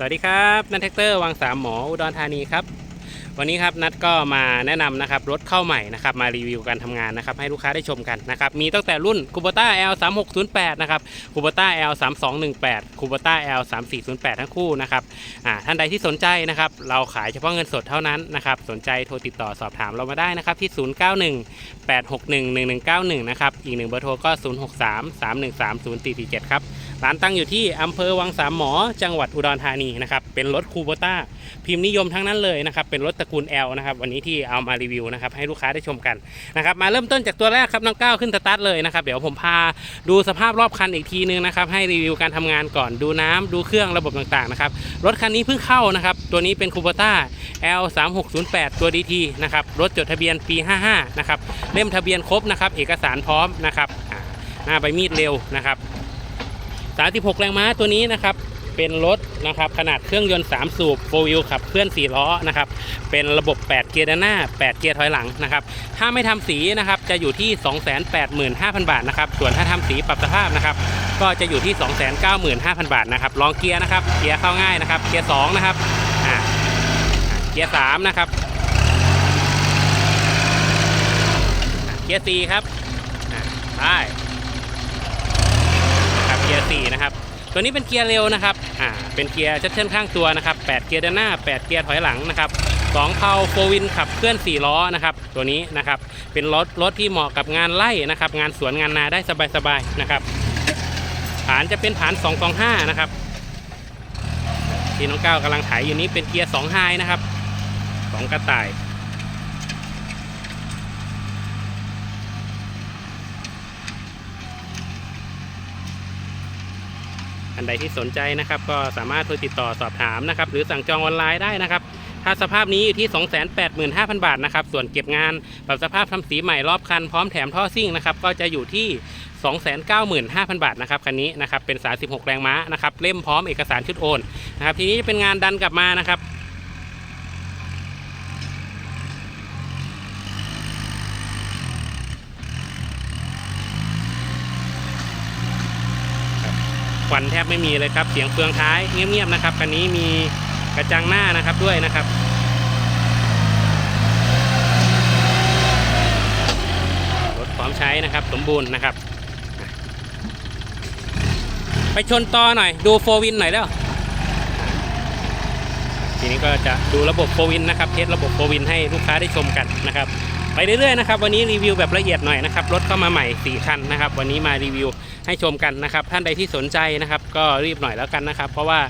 สวัสดีครับนัทแท็กเตอร์วังสามหมออุดรธานีครับ วันนี้ครับนัทก็มาแนะนำนะครับรถเข้าใหม่นะครับมารีวิวการทำงานนะครับให้ลูกค้าได้ชมกันนะครับมีตั้งแต่รุ่น Kubota L 3 6 0 8นะครับ Kubota L 3 2 1 8 Kubota L 3 4 0 8ทั้งคู่นะครับอ่าท่านใดที่สนใจนะครับเราขายเฉพาะเงินสดเท่านั้นนะครับสนใจโทรติดต่อสอบถามเรามาได้นะครับที่ 091 861 1191 นะครับอีกหนึ่งเบอร์โทรก็ 063 313 0447 ครับ ร้านตั้งอยู่ที่อำเภอวังสามหมอ จังหวัดอุดรธานีนะครับ เป็นรถคูโบต้าพิมพ์นิยมทั้งนั้นเลยนะครับ เป็นรถตระกูล L นะครับ วันนี้ที่เอามารีวิวนะครับ ให้ลูกค้าได้ชมกันนะครับ มาเริ่มต้นจากตัวแรกครับน้องก้าวขึ้นสตาร์ทเลยนะครับ เดี๋ยวผมพาดูสภาพรอบคันอีกทีนึงนะครับ ให้รีวิวการทำงานก่อน ดูน้ำดูเครื่อง ระบบต่างๆนะครับ รถคันนี้เพิ่งเข้านะครับ ตัวนี้เป็นคูโบต้า L 3 6 0 8ตัว DT นะครับ รถจดทะเบียนปี 55 นะครับ เล่มทะเบียนครบนะครับ เอกสารพร้อมนะครับหน้าใบมีดเร็วนะครับ 36 แรงม้าตัวนี้นะครับ เป็นรถนะครับขนาดเครื่องยนต์ 3 สูบโฟวิลขับเคลื่อน 4 ล้อนะครับ เป็นระบบ 8 เกียร์ด้านหน้า 8 เกียร์ถอยหลังนะครับ ถ้าไม่ทำสีนะครับ จะอยู่ที่ 285,000 บาทนะครับ ส่วนถ้าทำสีปรับสภาพนะครับ ก็จะอยู่ที่ 295,000 บาทนะครับ ลองเกียร์นะครับ เกียร์เข้าง่ายนะครับ เกียร์ 2 นะครับ เกียร์ 3 นะครับ เกียร์ 4 ครับอ่าไปนะครับ เกียร์4นะครับตัวนี้เป็นเกียร์เร็วนะครับอ่าเป็นเกียร์ชัดเชิญข้างตัวนะครับ8เกียร์ด้านหน้า 8 เกียร์ถอยหลังนะครับ2เพาโฟวินขับเคลื่อน 4 ล้อนะครับตัวนี้นะครับเป็นรถรถที่เหมาะกับงานไล่นะครับงานสวนงานนาได้สบายๆนะครับฐานจะเป็นฐาน 225 นะครับที่น้องก้าวกำลังถ่ายอยู่นี้เป็นเกียร์2ไฮนะครับสองกระต่าย อันใดที่สนใจนะครับ ก็สามารถโทรติดต่อสอบถามนะครับ หรือสั่งจองออนไลน์ได้นะครับ ถ้าสภาพนี้อยู่ที่ 285,000 บาทนะครับ ส่วนเก็บงานปรับสภาพทำสีใหม่รอบคันพร้อมแถมท่อซิ่งนะครับ ก็จะอยู่ที่295,000 บาทนะครับคันนี้นะครับเป็น 36 แรงม้านะครับเล่มพร้อมเอกสารชุดโอนนะครับทีนี้จะเป็นงานดันกลับมานะครับ ควันแทบไม่มีเลยครับ เสียงเฟืองท้ายเงียบๆนะครับคันนี้มีกระจังหน้านะครับด้วยนะครับรถพร้อมใช้นะครับ สมบูรณ์นะครับ ไปชนต่อหน่อย ดูโฟวินหน่อยแล้วทีนี้ก็จะดูระบบโฟวินนะครับ เทสระบบโฟวินให้ลูกค้าได้ชมกันนะครับ ไปเรื่อยๆนะครับวันนี้รีวิวแบบละเอียดหน่อยนะครับรถเข้ามาใหม่4คันนะครับวันนี้มารีวิวให้ชมกันนะครับท่านใดที่สนใจนะครับก็รีบหน่อยแล้วกันนะครับ เพราะว่า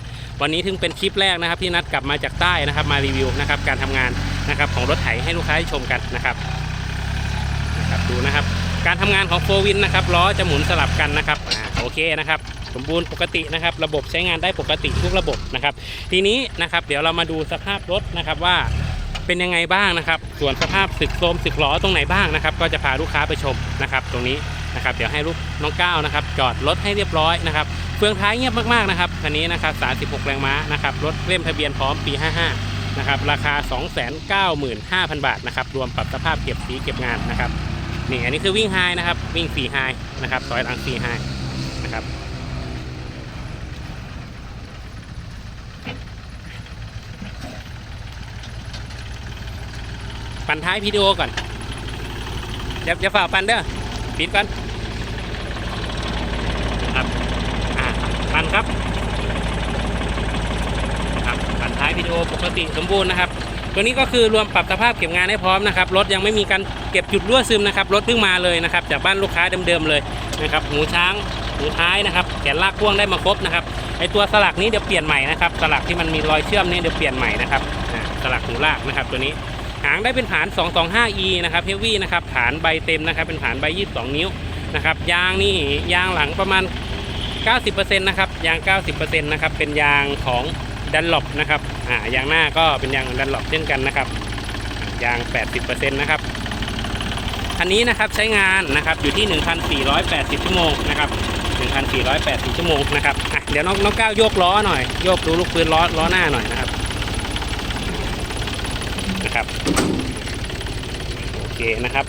วันนี้ถึงเป็นคลิปแรกนะครับที่นัดกลับมาจากใต้นะครับมารีวิวนะครับการทำงานนะครับของรถไถให้ลูกค้าได้ชมกันนะครับนะครับดูนะครับ การทำงานของโฟวินนะครับล้อจะหมุนสลับกันนะครับอ่าโอเคนะครับสมบูรณ์ปกตินะครับ ระบบใช้งานได้ปกติทุกระบบนะครับ ทีนี้นะครับ เดี๋ยวเรามาดูสภาพรถนะครับว่า เป็นยังไงบ้างนะครับ ส่วนสภาพสึกโทรมสึกล้อตรงไหนบ้างนะครับ ก็จะพาลูกค้าไปชมนะครับ ตรงนี้นะครับ เดี๋ยวให้ลูกน้องก้าวนะครับ จอดรถให้เรียบร้อยนะครับเฟืองท้ายเงียบมากๆนะครับคันนี้นะครับ36 แรงม้านะครับรถเล่มทะเบียนพร้อมปี 55นะครับราคา 295,000 บาทนะครับรวมปรับสภาพเก็บสีเก็บงานนะครับนี่อันนี้คือวิ่งไฮนะครับวิ่ง4ไฮนะครับถอยหลัง4ไฮนะครับ ปั่นท้ายวิดีโอก่อนอย่าอย่าฝ่าปั่นเด้อปิดก่อนครับปั่นครับครับปั่นท้ายวิดีโอปกติสมบูรณ์นะครับ ตัวนี้ก็คือรวมปรับสภาพเก็บงานให้พร้อมนะครับรถยังไม่มีการเก็บจุดรั่วซึมนะครับรถเพิ่งมาเลยนะครับ จากบ้านลูกค้าเดิมๆเลยนะครับหูช้างหูท้ายนะครับแขนลากพ่วงได้มาครบนะครับไอตัวสลักนี้เดี๋ยวเปลี่ยนใหม่นะครับ สลักที่มันมีรอยเชื่อมนี่เดี๋ยวเปลี่ยนใหม่นะครับสลักหูลากนะครับตัวนี้างได้เป็นฐาน 225e นะครับเฮฟวี่นะครับฐานใบเต็มนะครับเป็นฐานใบ 22 นิ้วนะครับยางนี่ยางหลังประมาณ 90%นะครับยาง 90%นะครับเป็นยางของดันหลบนะครับอ่ายางหน้าก็เป็นยางดันหลบเช่นกันนะครับยาง 80%นะครับอันนี้นะครับใช้งานนะครับอยู่ที่ 1,480 ชั่วโมงนะครับ1,480 ชั่วโมงนะครับอะเดี๋ยวน้องน้องก้าวโยกล้อหน่อยโยกดูลูกปืนล้อล้อหน้าหน่อยนะครับ นะครับ โอเคนะครับ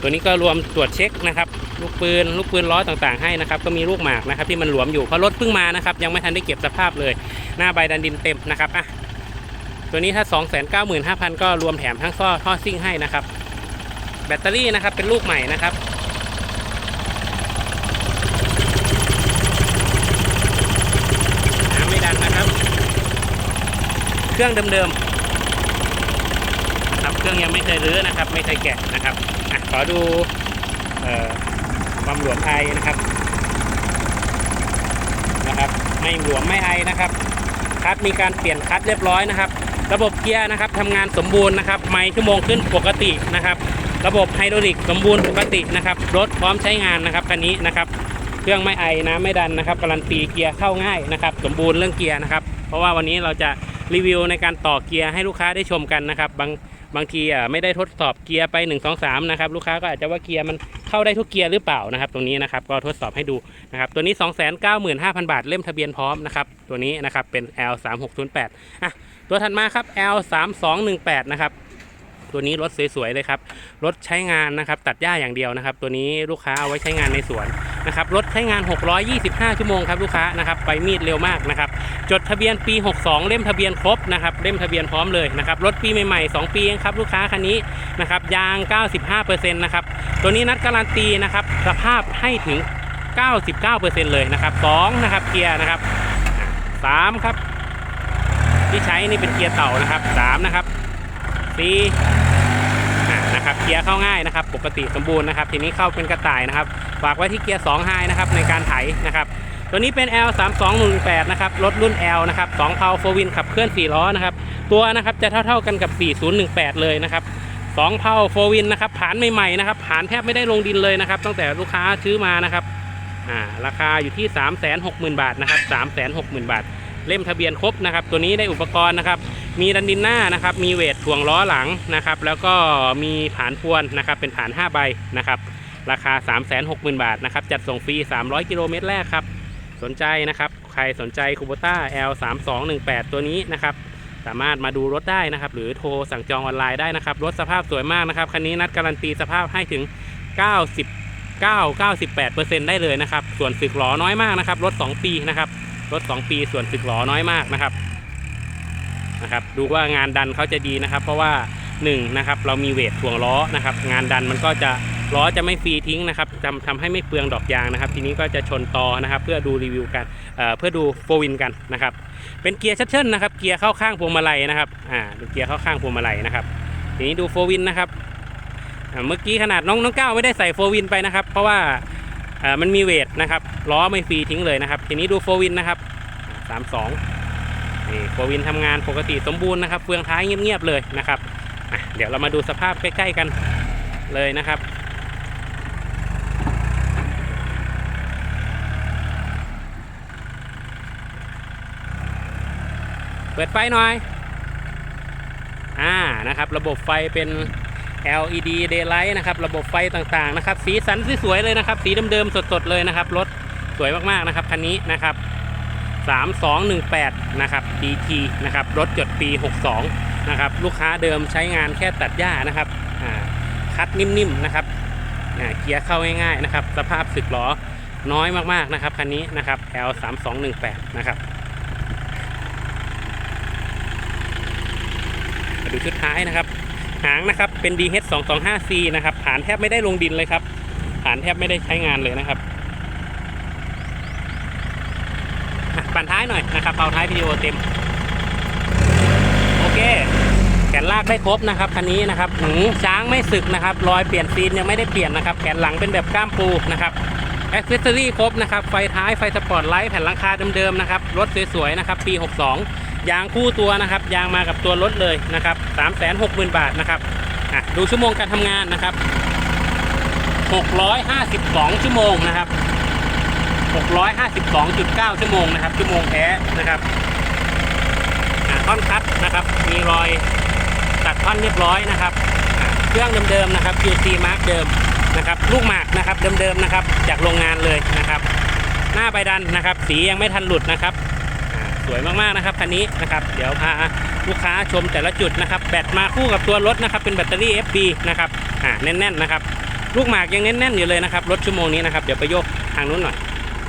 ตัวนี้ก็รวมตรวจเช็คนะครับ ลูกปืนลูกปืนล้อต่างๆให้นะครับ ก็มีลูกหมากนะครับ ที่มันหลวมอยู่เพราะรถเพิ่งมานะครับ ยังไม่ทันได้เก็บสภาพเลย หน้าใบดันดินเต็มนะครับอะตัวนี้ถ้า 295,000 ก็รวมแถมทั้งท่อท่อซิ่งให้นะครับ แบตเตอรี่นะครับเป็นลูกใหม่นะครับน้ำไม่ดันนะครับ เครื่องเดิมๆ เครื่องยังไม่เคยรื้อนะครับ ไม่เคยแกะนะครับอขอดูออความหลวมไอนะครับนะครับไม่หลวมไม่ไอนะครับคัดมีการเปลี่ยนคัดเรียบร้อยนะครับ ระบบเกียร์นะครับทำงานสมบูรณ์นะครับ ไมล์ชั่วโมงขึ้นปกตินะครับ ระบบไฮดรอลิกสมบูรณ์ปกตินะครับรถพร้อมใช้งานนะครับคันนี้นะครับ เครื่องไม่ไอน้ำไม่ดันนะครับการันตีเกียร์เข้าง่ายนะครับ สมบูรณ์เรื่องเกียร์นะครับ เพราะว่าวันนี้เราจะรีวิวในการต่อเกียร์ให้ลูกค้าได้ชมกันนะครับบาง บางทีอะไม่ได้ทดสอบเกียร์ไป 1 2 3นะครับลูกค้าก็อาจจะว่าเกียร์มันเข้าได้ทุกเกียร์หรือเปล่านะครับ ตรงนี้นะครับก็ทดสอบให้ดูนะครับตัวนี้ 295,000 บาทเล่มทะเบียนพร้อมนะครับตัวนี้นะครับเป็น L 3 6 0 8 อะตัวถัดมาครับ L 3 2 1 8 นะครับ ตัวนี้รถสวยๆเลยครับ รถใช้งานนะครับ ตัดหญ้าอย่างเดียวนะครับ ตัวนี้ลูกค้าเอาไว้ใช้งานในสวนนะครับ รถใช้งาน 625 ชั่วโมงครับลูกค้านะครับ ไปมีดเร็วมากนะครับ จดทะเบียนปี 62 เล่มทะเบียนครบนะครับ เล่มทะเบียนพร้อมเลยนะครับ รถปีใหม่ๆ 2 ปีเองครับลูกค้าคันนี้นะครับ ยาง 95%นะครับ ตัวนี้นัดการันตีนะครับ สภาพให้ถึง 99%เลยนะครับ2นะครับ เกียร์นะครับ3ครับที่ใช้นี่เป็นเกียร์เต่านะครับ3นะครับ 4อ่านะครับเกียร์เข้าง่ายนะครับ ปกติสมบูรณ์นะครับ ทีนี้เข้าเป็นกระต่ายนะครับ ฝากไว้ที่เกียร์2ไฮนะครับในการไถนะครับ ตัวนี้เป็น L 3 2 1 8นะครับรถรุ่น L นะครับ2เพาโฟวินขับเคลื่อน 4 ล้อนะครับ ตัวนะครับจะเท่าๆกันกับ 4018 เลยนะครับ2เพาโฟวินนะครับผานใหม่ๆนะครับผานแทบไม่ได้ลงดินเลยนะครับ ตั้งแต่ลูกค้าซื้อมานะครับราคาอยู่ที่ 360,000 บาทนะครับ360,000 บาท เล่มทะเบียนครบนะครับ ตัวนี้ได้อุปกรณ์นะครับ มีดันดินหน้านะครับ มีเวทถ่วงล้อหลังนะครับ แล้วก็มีผานพวนนะครับ เป็นผาน 5 ใบนะครับ ราคา 360,000 บาทนะครับ จัดส่งฟรี 300 กิโลเมตรแรกครับ สนใจนะครับ ใครสนใจคูโบต้า L 3 2 1 8ตัวนี้นะครับ สามารถมาดูรถได้นะครับ หรือโทรสั่งจองออนไลน์ได้นะครับ รถสภาพสวยมากนะครับ คันนี้นัดการันตีสภาพให้ถึง 90 9 98ได้เลยนะครับ ส่วนสึกหลอน้อยมากนะครับ รถ 2 ปีนะครับ รถ 2 ปีส่วนสึกหลอน้อยมากนะครับนะครับ ดูว่างานดันเขาจะดีนะครับ เพราะว่า1นะครับเรามีเวทถ่วงล้อนะครับ งานดันมันก็จะล้อจะไม่ฟรีทิ้งนะครับทำทำให้ไม่เปลืองดอกยางนะครับ ทีนี้ก็จะชนตอนะครับ เพื่อดูรีวิวกันเเพื่อดูโฟวินกันนะครับ เป็นเกียร์ชัดเชิลนะครับ เกียร์เข้าข้างพวงมาลัยนะครับอ่าเป็นเกียร์เข้าข้างพวงมาลัยนะครับ ทีนี้ดูโฟวินนะครับเมื่อกี้ขนาดน้องน้องก้าวไม่ได้ใส่โฟวินไปนะครับ เพราะว่า มันมีเวทนะครับล้อไม่ฟรีทิ้งเลยนะครับ ทีนี้ดูโฟวินนะครับสามสองนี่โฟวินทำงานปกติสมบูรณ์นะครับเฟืองท้ายเงียบๆเลยนะครับเดี๋ยวเรามาดูสภาพใกล้ๆกันเลยนะครับเปิดไฟหน่อย อ่า นะครับ ระบบไฟเป็น LED daylight นะครับ ระบบไฟต่างๆนะครับ สีสันสวยๆเลยนะครับ สีเดิมๆสดๆเลยนะครับ รถสวยมากๆนะครับคันนี้นะครับ 3218 นะครับ DT นะครับ รถจดปี 62 นะครับ ลูกค้าเดิมใช้งานแค่ตัดหญ้านะครับ คัดนิ่มๆนะครับเกียร์เข้าง่ายๆนะครับ สภาพสึกหล้อน้อยมากๆนะครับคันนี้นะครับ L3218 นะครับดูชุดท้ายนะครับ หางนะครับเป็น DH 2 2 5 C นะครับฐานแทบไม่ได้ลงดินเลยครับฐานแทบไม่ได้ใช้งานเลยนะครับปั่นท้ายหน่อยนะครับเป่าท้ายวิดีโอเต็ม โอเคแขนลากได้ครบนะครับคันนี้นะครับหูช้างไม่สึกนะครับรอยเปลี่ยนซีนยังไม่ได้เปลี่ยนนะครับแขนหลังเป็นแบบก้ามปูนะครับแอคเซสซอรี่ครบนะครับไฟท้ายไฟสปอร์ตไลท์แผ่นหลังคาเดิมๆนะครับรถสวยๆนะครับปี 62 ยางคู่ตัวนะครับ ยางมากับตัวรถเลยนะครับ360,000 บาทนะครับดูชั่วโมงการทำงานนะครับ 652 ชั่วโมงนะครับ 652.9 ชั่วโมงนะครับ ชั่วโมงแท้นะครับท่อนคัดนะครับ มีรอยตัดท่อนเรียบร้อยนะครับ เครื่องเดิมๆนะครับ QC Mark เดิมนะครับ ลูกหมากนะครับเดิมๆนะครับ จากโรงงานเลยนะครับ หน้าใบดันนะครับ สียังไม่ทันหลุดนะครับ สวยมากๆนะครับคันนี้นะครับ เดี๋ยวพาลูกค้าชมแต่ละจุดนะครับ แบตมาคู่กับตัวรถนะครับ เป็นแบตเตอรี่ FB นะครับอ่าแน่นๆนะครับ ลูกหมากยังแน่นๆอยู่เลยนะครับ รถชั่วโมงนี้นะครับ เดี๋ยวไปโยกทางนู้นหน่อย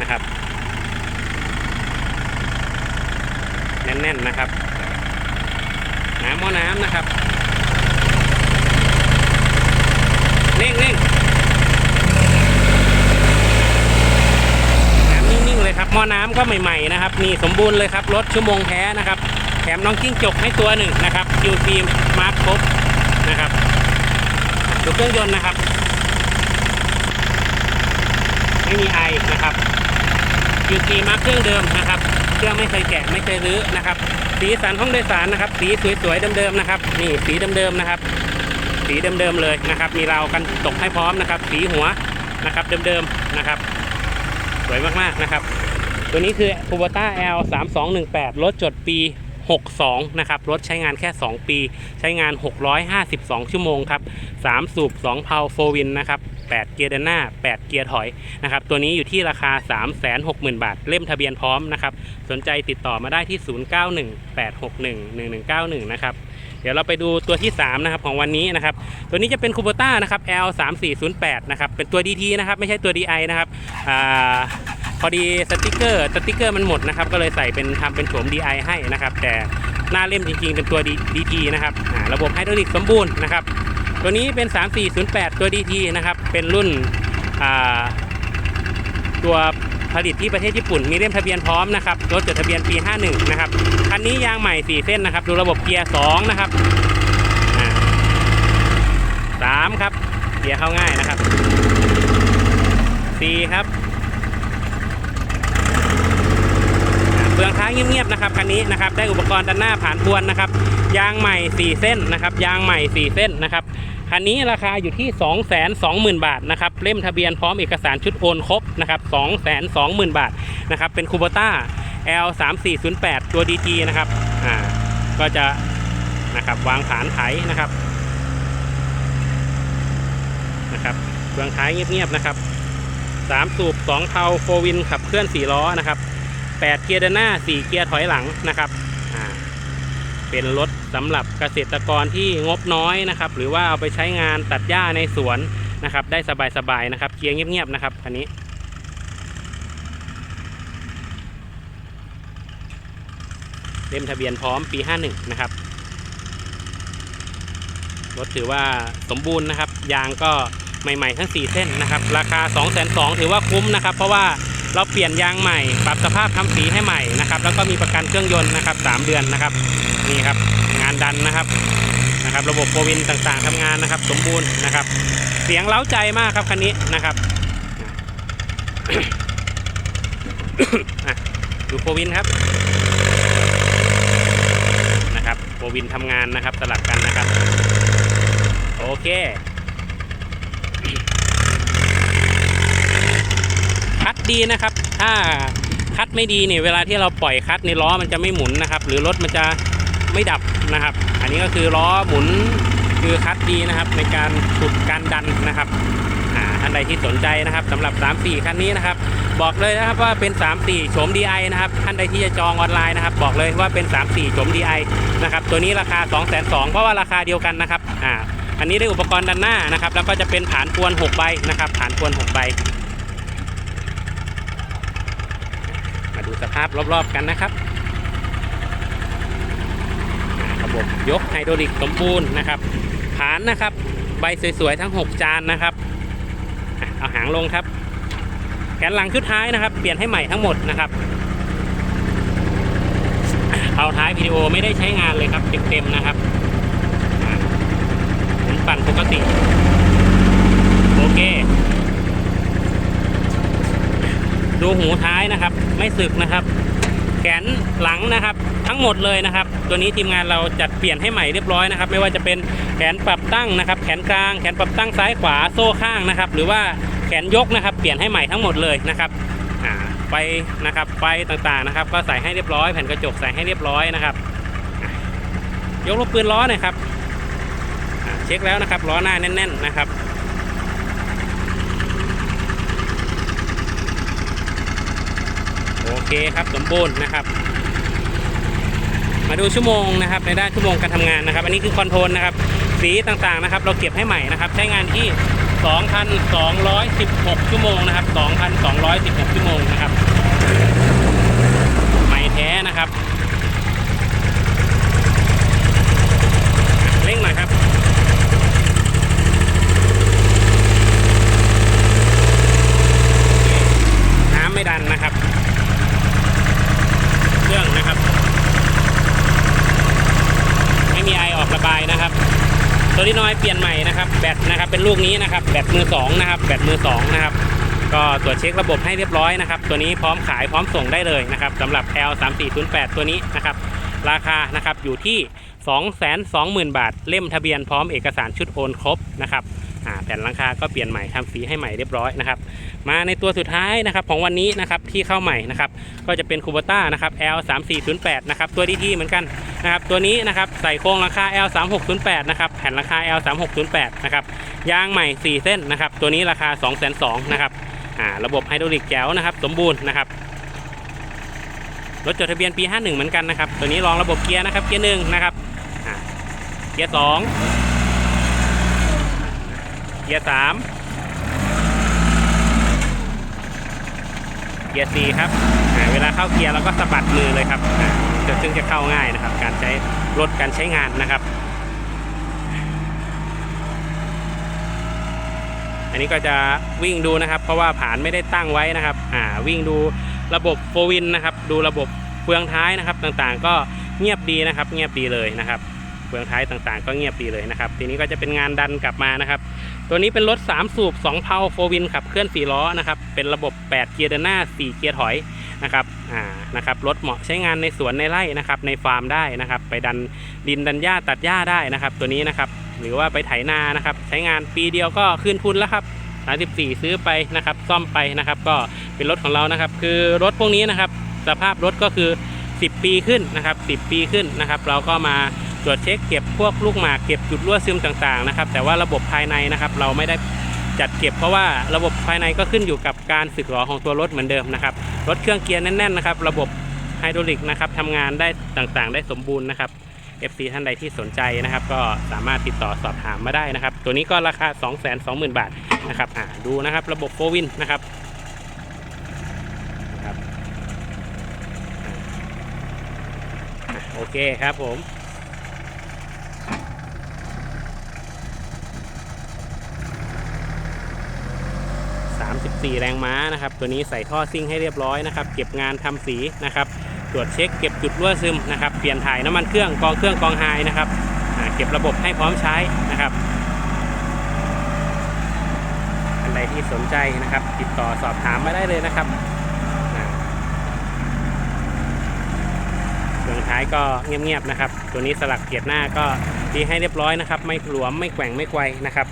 นะครับ แน่นๆนะครับ น้ำม้อน้ำนะครับนิ่งนิ่งๆ เลยครับหม้อน้ำก็ใหม่ๆนะครับนี่สมบูรณ์เลยครับรถชั่วโมงแท้นะครับ แถมน้องจิ้งจกให้ตัวหนึ่งนะครับคิวทีมมาร์คครบนะครับดูเครื่องยนต์นะครับ ไม่มีไอนะครับคิวทีมาร์คเครื่องเดิมนะครับเครื่องไม่เคยแกะไม่เคยรื้อนะครับ สีสันห้องโดยสารนะครับ สีสวยๆเดิมๆนะครับ นี่สีเดิมๆนะครับ สีเดิมๆเลยนะครับ มีราวกันตกให้พร้อมนะครับ สีหัวนะครับเดิมๆนะครับ สวยมากๆนะครับ ตัวนี้คือ Kubota L 3 2 1 8รถจดปี 62 นะครับ รถใช้งานแค่ 2 ปี ใช้งาน 652 ชั่วโมงครับ 3 สูบ 2 เพาโฟวินนะครับ 8 เกียร์เดินหน้า 8 เกียร์ถอยนะครับ ตัวนี้อยู่ที่ราคา 360,000 บาท เล่มทะเบียนพร้อมนะครับ สนใจติดต่อมาได้ที่ 0918611191 นะครับเดี๋ยวเราไปดูตัวที่ 3 นะครับ ของวันนี้นะครับ ตัวนี้จะเป็น Kubota นะครับ L 3 4 0 8นะครับ เป็นตัว DT นะครับ ไม่ใช่ตัว DI นะครับอ่า พอดีสติกเกอร์สติกเกอร์มันหมดนะครับ ก็เลยใส่เป็นทำเป็นโฉม DI ให้นะครับ แต่หน้าเล่มจริงๆ เป็นตัว DT นะครับระบบไฮดรอลิกสมบูรณ์นะครับ ตัวนี้เป็น 3408 ตัว DT นะครับ เป็นรุ่นตัวผลิตที่ประเทศญี่ปุ่นมีเล่มทะเบียนพร้อมนะครับรถจดทะเบียนปี 51 นะครับคันนี้ยางใหม่ 4 เส้นนะครับ ดูระบบเกียร์ 2 นะครับอ่าสามครับ เกียร์เข้าง่ายนะครับสี่ครับ เปลืองท้ายเงียบๆนะครับคันนี้นะครับได้อุปกรณ์ด้านหน้าผ่านทวนนะครับยางใหม่ 4 เส้นนะครับยางใหม่ 4 เส้นนะครับคันนี้ราคาอยู่ที่ 2 2 0 0 0 0 บาทนะครับเล่มทะเบียนพร้อมเอกสารชุดโอนครบนะครับ2 2 0 0 0 0 บาทนะครับเป็นคูโบต้า L 3 4 0 8ตัว DT นะครับอ่าก็จะนะครับวางฐานไถนะครับนะครับเปลืองท้ายเงียบๆนะครับสามสูบ2เทาโฟวินขับเคลื่อน4ล้อนะครับ 8 เกียร์เดินหน้า 4 เกียร์ถอยหลังนะครับเป็นรถสำหรับเกษตรกรที่งบน้อยนะครับ หรือว่าเอาไปใช้งานตัดหญ้าในสวนนะครับ ได้สบายๆนะครับเกียร์เงียบๆนะครับคันนี้เล่มทะเบียนพร้อมปี 51 นะครับ รถถือว่าสมบูรณ์นะครับ ยางก็ใหม่ ๆ ทั้ง 4 เส้นนะครับ ราคา 2 2 0 0 0ถือว่าคุ้มนะครับ เพราะว่า เราเปลี่ยนยางใหม่ ปรับสภาพทำสีให้ใหม่นะครับ แล้วก็มีประกันเครื่องยนต์นะครับ 3 เดือนนะครับนี่ครับงานดันนะครับนะครับ ระบบโฟวินต่างๆทำงานนะครับ สมบูรณ์นะครับ เสียงเล้าใจมากครับคันนี้นะครับอะดูโฟวินครับนะครับโฟวินทำงานนะครับสลับกันนะครับ โอเค คั ดีนะครับ ถ้าคัดไม่ดีเนี่ยเวลาที่เราปล่อยคัดในล้อมันจะไม่หมุนนะครับ หรือรถมันจะไม่ดับนะครับ อันนี้ก็คือล้อหมุนคือคัดดีนะครับ ในการฉุดการดันนะครับอ่าท่านใดที่สนใจนะครับสำหรับ 3-4 คันนี้นะครับ บอกเลยนะครับว่าเป็น 3-4 โฉม DI นะครับท่านใดที่จะจองออนไลน์นะครับ บอกเลยว่าเป็น 3-4 โฉม DI นะครับตัวนี้ราคา 2 2 0 0 0เพราะว่าราคาเดียวกันนะครับอ่าอันนี้ได้อุปกรณ์ด้านหน้านะครับ แล้วก็จะเป็นฐานทวน 6 ใบนะครับฐานทวน 6 ใบ มา ดูสภาพรอบๆกันนะครับระบบยกไฮดรอลิกสมบูรณ์นะครับฐานนะครับ ใบสวยๆ ทั้ง 6 จานนะครับเอาหางลงครับ แกนหลังชุดท้ายนะครับ เปลี่ยนให้ใหม่ทั้งหมดนะครับเอาท้ายวิดีโอไม่ได้ใช้งานเลยครับเต็มๆนะครับอ่าหมุนปั่นปกติ โอเค ดูหูท้ายนะครับ ไม่สึกนะครับ แขนหลังนะครับ ทั้งหมดเลยนะครับ ตัวนี้ทีมงานเราจัดเปลี่ยนให้ใหม่เรียบร้อยนะครับ ไม่ว่าจะเป็นแขนปรับตั้งนะครับ แขนกลาง แขนปรับตั้งซ้ายขวาโซ่ข้างนะครับ หรือว่าแขนยกนะครับ เปลี่ยนให้ใหม่ทั้งหมดเลยนะครับไฟนะครับไฟต่างๆนะครับ ก็ใส่ให้เรียบร้อยแผ่นกระจกใส่ให้เรียบร้อยนะครับ ยกลูกปืนล้อหน่อยครับเช็คแล้วนะครับล้อหน้าแน่น ๆ นะครับ โอ เคครับสมบูรณ์นะครับ มาดูชั่วโมงนะครับ ในด้านชั่วโมงการทำงานนะครับ อันนี้คือคอนโทรลนะครับ สีต่างๆนะครับ เราเก็บให้ใหม่นะครับ ใช้งานที่ 2,216 ชั่วโมงนะครับ 2,216 ชั่วโมงนะครับ ใหม่แท้นะครับ นะครับ ไม่มีไอออกระบายนะครับตัวนี้น้อย เปลี่ยนใหม่นะครับแบตนะครับเป็นลูกนี้นะครับแบตมือสองนะครับแบตมือสองนะครับก็ตรวจเช็คระบบให้เรียบร้อยนะครับ ตัวนี้พร้อมขายพร้อมส่งได้เลยนะครับสำหรับ L 3 4 0 8 ตัวนี้นะครับ ราคานะครับอยู่ที่ 220,000 บาท เล่มทะเบียนพร้อมเอกสารชุดโอนครบนะครับแผ่นหลังคาก็เปลี่ยนใหม่ทำสีให้ใหม่เรียบร้อยนะครับ มาในตัวสุดท้ายนะครับของวันนี้นะครับที่เข้าใหม่นะครับก็จะเป็นคู b ต้านะครับ L 3 4 0 8นะครับตัวดีๆเหมือนกันนะครับตัวนี้นะครับใส่โครงหลังคา L 3 6 0 8นะครับแผ่นหลังคา L 3 6 0 8นะครับยางใหม่ 4 เส้นนะครับตัวนี้ราคา 2 2 0 0 0นะครับระบบไฮดรอลิกแจ๋วนะครับสมบูรณ์นะครับ รถจดทะเบียนปี 51 เหมือนกันนะครับ ตัวนี้รองระบบเกียร์นะครับ เกียร์หนึ่งนะครับ เกียร์สองเกียร์สามเกียร์สี่ครับเวลาเข้าเกียร์เราก็สะบัดมือเลยครับจะซึ่งจะเข้าง่ายนะครับ การใช้รถการใช้งานนะครับ อันนี้ก็จะวิ่งดูนะครับ เพราะว่าผ่านไม่ได้ตั้งไว้นะครับ อ่าวิ่งดู ระบบโฟวินนะครับ ดูระบบเฟืองท้ายนะครับต่างๆ ก็เงียบดีนะครับ เงียบดีเลยนะครับเฟืองท้ายต่างๆ ก็เงียบดีเลยนะครับ ทีนี้ก็จะเป็นงานดันกลับมานะครับ ตัวนี้เป็นรถ 3 สูบ 2 เพาโฟวินขับเคลื่อน 4 ล้อนะครับ เป็นระบบ 8 เกียร์เดินหน้า 4 เกียร์ถอยนะครับ อ่า นะครับ รถเหมาะใช้งานในสวนในไร่นะครับ ในฟาร์มได้นะครับ ไปดันดินดันหญ้าตัดหญ้าได้นะครับ ตัวนี้นะครับ หรือว่าไปไถนานะครับ ใช้งานปีเดียวก็คืนทุนแล้วครับ34 ซื้อไปนะครับ ซ่อมไปนะครับ ก็ เป็นรถของเรานะครับ คือรถพวกนี้นะครับ สภาพรถก็คือ 10 ปีขึ้นนะครับ 10 ปีขึ้นนะครับ เราก็มาตรวจเช็คเก็บพวกลูกหมากเก็บจุดรั่วซึมต่างๆนะครับ แต่ว่าระบบภายในนะครับ เราไม่ได้จัดเก็บเพราะว่าระบบภายในก็ขึ้นอยู่กับการสึกหรอของตัวรถเหมือนเดิมนะครับรถเครื่องเกียร์แน่นๆนะครับ ระบบไฮดรอลิกนะครับทำงานได้ต่างๆ ได้สมบูรณ์นะครับ FC ท่านใดที่สนใจนะครับ ก็สามารถติดต่อสอบถามมาได้นะครับ ตัวนี้ก็ราคา 220,000 บาทนะครับดูนะครับ ระบบโฟวินนะครับอะ โอเคครับผม 34 แรงม้านะครับ ตัวนี้ใส่ท่อซิ่งให้เรียบร้อยนะครับ เก็บงานทำสีนะครับ ตรวจเช็คเก็บจุดรั่วซึมนะครับ เปลี่ยนถ่ายน้ำมันเครื่องกองเครื่องกองไฮนะครับ เก็บระบบให้พร้อมใช้นะครับอันใดที่สนใจนะครับ ติดต่อสอบถามมาได้เลยนะครับอ่าเครื่อง ท้ายก็เงียบๆนะครับ ตัวนี้สลักเกียร์หน้าก็ดีให้เรียบร้อยนะครับ ไม่หลวมไม่แกว่งไม่ไกวนะครับ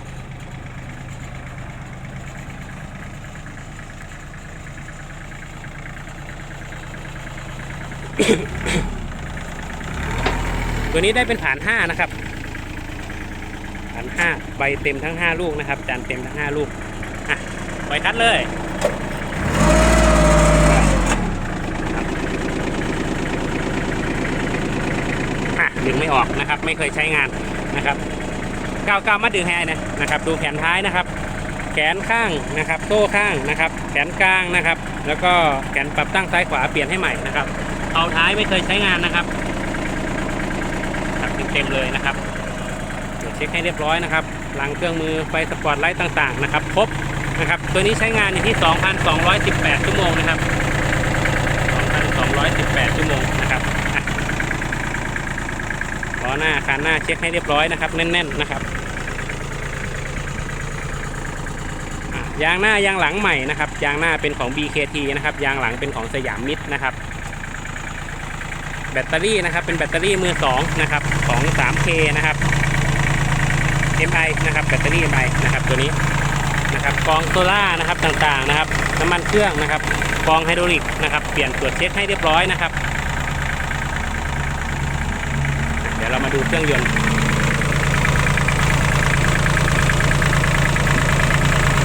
ตัวนี้ได้เป็นฐาน 5 นะครับฐาน 5 ใบเต็มทั้ง 5 ลูกนะครับ จานเต็มทั้ง 5 ลูก อะไปคัดเลยอะดึง ไม่ออกนะครับ ไม่เคยใช้งานนะครับก้าวก้าวมาดึงให้นะนะครับ ดูแขนท้ายนะครับ แขนข้างนะครับโซ่ข้างนะครับ แขนกลางนะครับ แล้วก็แขนปรับตั้งซ้ายขวาเปลี่ยนให้ใหม่นะครับเอาท้ายไม่เคยใช้งานนะครับเต็มๆเลยนะครับเดี๋ยวเช็คให้เรียบร้อยนะครับหลังเครื่องมือไฟสปอตไลท์ต่างๆนะครับครบนะครับตัวนี้ใช้งานอยู่ที่ 2,218 ชั่วโมงนะครับ 2,218 ชั่วโมงนะครับ ล้อหน้าคันหน้าเช็คให้เรียบร้อยนะครับ แน่นๆนะครับยางหน้ายางหลังใหม่นะครับยางหน้าเป็นของ BKT นะครับยางหลังเป็นของสยามมิตรนะครับ แบตเตอรี่นะครับเป็นแบตเตอรี่มือ2นะครับของ 3K นะครับ MI นะครับแบตเตอรี่ MI นะครับตัวนี้นะครับกองโซล่านะครับต่างๆนะครับน้ำมันเครื่องนะครับกองไฮดรอลิกนะครับเปลี่ยนตรวจเช็คให้เรียบร้อยนะครับ เดี๋ยวเรา มาดูเครื่องยนต์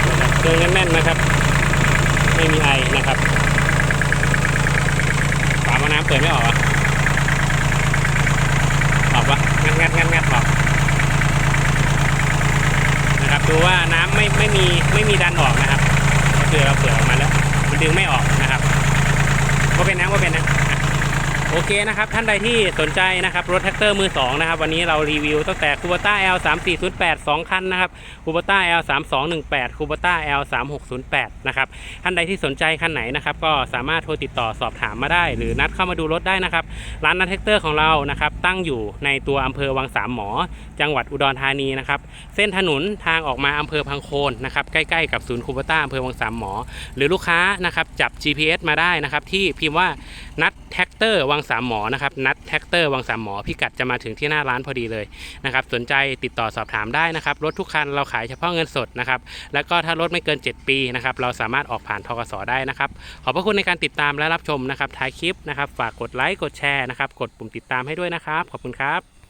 นะครับเครื่องแน่นๆนะครับ ไม่มีไอนะครับฝาหม้อน้ำเปิดไม่ออกอะออกปะงัดงัดงัดงัดออกนะครับดูว่าน้ำไม่ไม่มีไม่มีดันออกนะครับก็คือเราเปิดออกมาแล้ว มันดึงไม่ออกนะครับก็เป็นน้ำก็เป็นนะอะ โอเคนะครับ ท่านใดที่สนใจนะครับรถแท็กเตอร์มือสองนะครับวันนี้เรารีวิวตั้งแต่คู b ต้า L 3 4 0 8 2คันนะครับคู b ต้า L 3 2 1 8คู b ต้า L 3 6 0 8นะครับท่านใดที่สนใจคันไหนนะครับก็สามารถโทรติดต่อสอบถามมาได้ หรือนัดเข้ามาดูรถได้นะครับร้านนัทแท็กเตอร์ของเรานะครับตั้งอยู่ในตัวอำเภอวังสามหมอ จังหวัดอุดรธานีนะครับเส้นถนนทางออกมาอำเภอพังโคนนะครับใกล้ๆกับศูนย์คูเบต้าอำเภอวังสามหมอ หรือลูกค้านะครับจับ GPS มาได้นะครับที่พิมพ์ว่านัดแท็กเตอร์วังสามหมอนะครับนัดแท็กเตอร์วังสามหมอพิกัดจะมาถึงที่หน้าร้านพอดีเลยนะครับสนใจติดต่อสอบถามได้นะครับรถทุกคันเราขายเฉพาะเงินสดนะครับแล้วก็ถ้ารถไม่เกิน 7 ปีนะครับเราสามารถออกผ่านทกสได้นะครับขอบพระคุณในการติดตามและรับชมนะครับท้ายคลิปนะครับฝากกดไลค์กดแชร์นะครับกดปุ่มติดตามให้ด้วยนะครับขอบคุณครับ